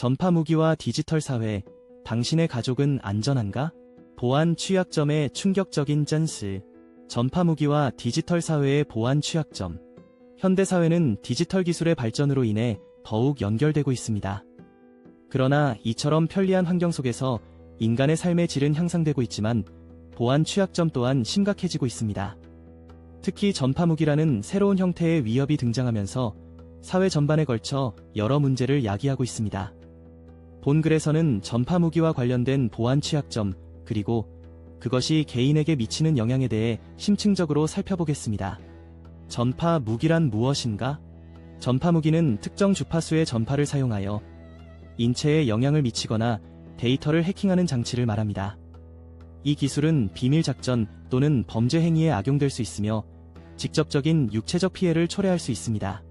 전파 무기와 디지털 사회, 당신의 가족은 안전한가? 보안 취약점의 충격적인 짠스. 전파 무기와 디지털 사회의 보안 취약점. 현대 사회는 디지털 기술의 발전으로 인해 더욱 연결되고 있습니다. 그러나 이처럼 편리한 환경 속에서 인간의 삶의 질은 향상되고 있지만 보안 취약점 또한 심각해지고 있습니다. 특히 전파 무기라는 새로운 형태의 위협이 등장하면서 사회 전반에 걸쳐 여러 문제를 야기하고 있습니다. 본 글에서는 전파 무기와 관련된 보안 취약점, 그리고 그것이 개인에게 미치는 영향에 대해 심층적으로 살펴보겠습니다. 전파 무기란 무엇인가? 전파 무기는 특정 주파수의 전파를 사용하여 인체에 영향을 미치거나 데이터를 해킹하는 장치를 말합니다. 이 기술은 비밀 작전 또는 범죄 행위에 악용될 수 있으며 직접적인 육체적 피해를 초래할 수 있습니다.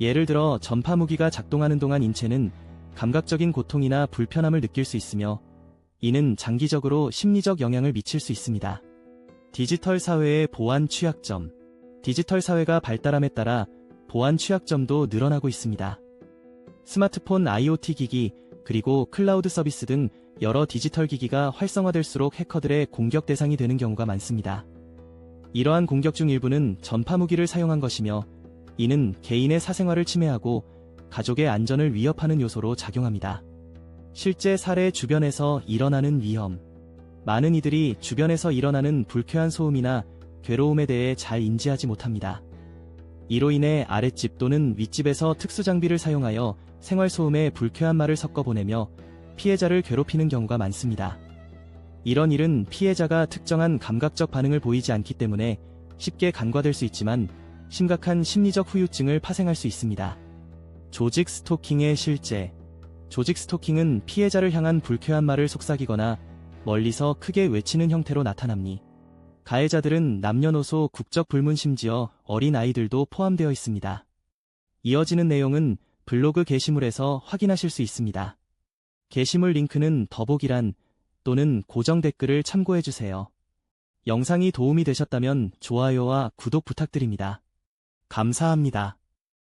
예를 들어 전파 무기가 작동하는 동안 인체는 감각적인 고통이나 불편함을 느낄 수 있으며 이는 장기적으로 심리적 영향을 미칠 수 있습니다. 디지털 사회의 보안 취약점. 디지털 사회가 발달함에 따라 보안 취약점도 늘어나고 있습니다. 스마트폰 IoT 기기, 그리고 클라우드 서비스 등 여러 디지털 기기가 활성화될수록 해커들의 공격 대상이 되는 경우가 많습니다. 이러한 공격 중 일부는 전파 무기를 사용한 것이며 이는 개인의 사생활을 침해하고 가족의 안전을 위협하는 요소로 작용합니다. 실제 사례 주변에서 일어나는 위험. 많은 이들이 주변에서 일어나는 불쾌한 소음이나 괴로움에 대해 잘 인지하지 못합니다. 이로 인해 아랫집 또는 윗집에서 특수 장비를 사용하여 생활소음에 불쾌한 말을 섞어 보내며 피해자를 괴롭히는 경우가 많습니다. 이런 일은 피해자가 특정한 감각적 반응을 보이지 않기 때문에 쉽게 간과될 수 있지만 심각한 심리적 후유증을 파생할 수 있습니다. 조직 스토킹의 실제 조직 스토킹은 피해자를 향한 불쾌한 말을 속삭이거나 멀리서 크게 외치는 형태로 나타납니. 가해자들은 남녀노소 국적 불문 심지어 어린 아이들도 포함되어 있습니다. 이어지는 내용은 블로그 게시물에서 확인하실 수 있습니다. 게시물 링크는 더보기란 또는 고정 댓글을 참고해주세요. 영상이 도움이 되셨다면 좋아요와 구독 부탁드립니다. 감사합니다.